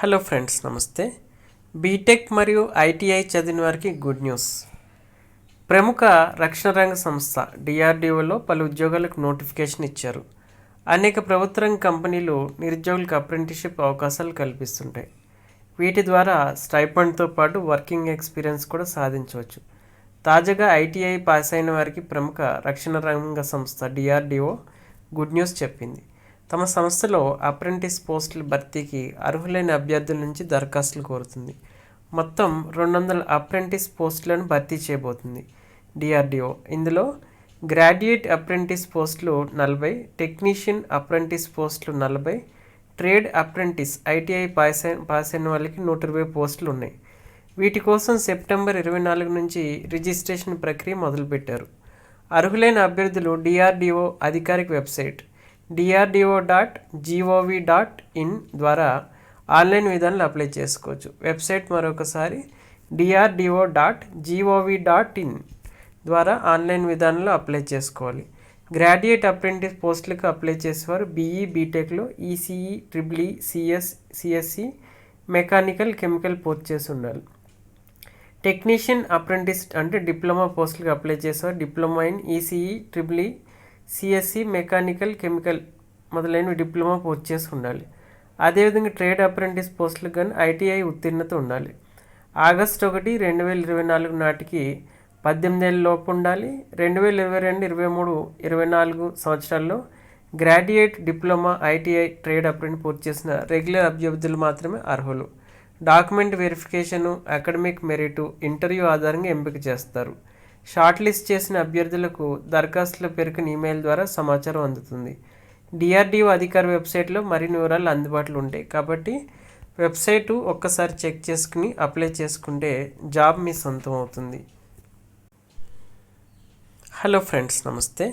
Hello friends నమస్తే. BTech మరియు ITI చదివిన వారికి గుడ్ న్యూస్. ప్రముఖ రక్షణ రంగ సంస్థ డిఆర్డిఓలో పలు ఉద్యోగాలకు నోటిఫికేషన్ ఇచ్చారు. అనేక ప్రభుత్వ రంగ కంపెనీలు నిరుద్యోగులకు అప్రెంటిషిప్ అవకాశాలు కల్పిస్తుంటాయి. వీటి ద్వారా స్టైపండ్తో పాటు వర్కింగ్ ఎక్స్పీరియన్స్ కూడా సాధించవచ్చు. తాజాగా ఐటీఐ పాస్ అయిన వారికి ప్రముఖ రక్షణ రంగ సంస్థ డిఆర్డిఓ గుడ్ న్యూస్ చెప్పింది. తమ సంస్థలో అప్రెంటిస్ పోస్టుల భర్తీకి అర్హులైన అభ్యర్థుల నుంచి దరఖాస్తులు కోరుతుంది. మొత్తం రెండు వందల అప్రెంటిస్ పోస్టులను భర్తీ చేయబోతుంది. డిఆర్డిఓ. ఇందులో గ్రాడ్యుయేట్ అప్రెంటిస్ పోస్టులు నలభై టెక్నీషియన్ అప్రెంటిస్ పోస్టులు నలభై ట్రేడ్ అప్రెంటిస్ ఐటీఐ పాస్ అయిన పాస్ అయిన వాళ్ళకి నూట ఇరవై పోస్టులు ఉన్నాయి. వీటి కోసం సెప్టెంబర్ ఇరవై నాలుగు నుంచి రిజిస్ట్రేషన్ ప్రక్రియ మొదలుపెట్టారు. అర్హులైన అభ్యర్థులు డిఆర్డిఓ అధికారిక website DRDO dot G O V dot in ద్వారా ఆన్లైన్ విధానాలు అప్లై చేసుకోవచ్చు. వెబ్సైట్ మరొకసారి DRDO dot G O V dot in ద్వారా ఆన్లైన్ విధానంలో అప్లై చేసుకోవాలి. గ్రాడ్యుయేట్ అప్రెంటిస్ పోస్టులకు అప్లై చేసేవారు బీఈ బీటెక్లో ECE triple E CS CSE mechanical chemical పూర్తి చేసి ఉండాలి. టెక్నీషియన్ అప్రెంటిస్ అంటే డిప్లొమా పోస్టులకు అప్లై చేసేవారు. Diploma in ECE triple E CSE mechanical chemical మొదలైనవి డిప్లొమా పూర్తి చేసి ఉండాలి. అదేవిధంగా ట్రేడ్ అప్రెంటిస్ పోస్టులకు కానీ ఐటీఐ ఉత్తీర్ణత ఉండాలి. ఆగస్ట్ ఒకటి రెండు వేల ఇరవై నాలుగు నాటికి పద్దెనిమిది ఏళ్ళ లోపు ఉండాలి. రెండు వేల ఇరవై రెండు ఇరవై మూడు ఇరవై నాలుగు సంవత్సరాల్లో గ్రాడ్యుయేట్ డిప్లొమా ఐటీఐ ట్రేడ్ అప్రెంట్ పూర్తి చేసిన రెగ్యులర్ అభ్యర్థులు మాత్రమే అర్హులు. Document verification academic merit interview ఆధారంగా ఎంపిక చేస్తారు. షార్ట్ లిస్ట్ చేసిన అభ్యర్థులకు దరఖాస్తుల పేరుకుని ఈమెయిల్ ద్వారా సమాచారం అందుతుంది. డిఆర్డిఓ అధికార వెబ్సైట్లో మరిన్ని వివరాలు అందుబాటులో ఉంటాయి. కాబట్టి వెబ్సైటు ఒక్కసారి చెక్ చేసుకుని అప్లై చేసుకుంటే జాబ్ మీ సొంతం అవుతుంది. హలో ఫ్రెండ్స్ నమస్తే.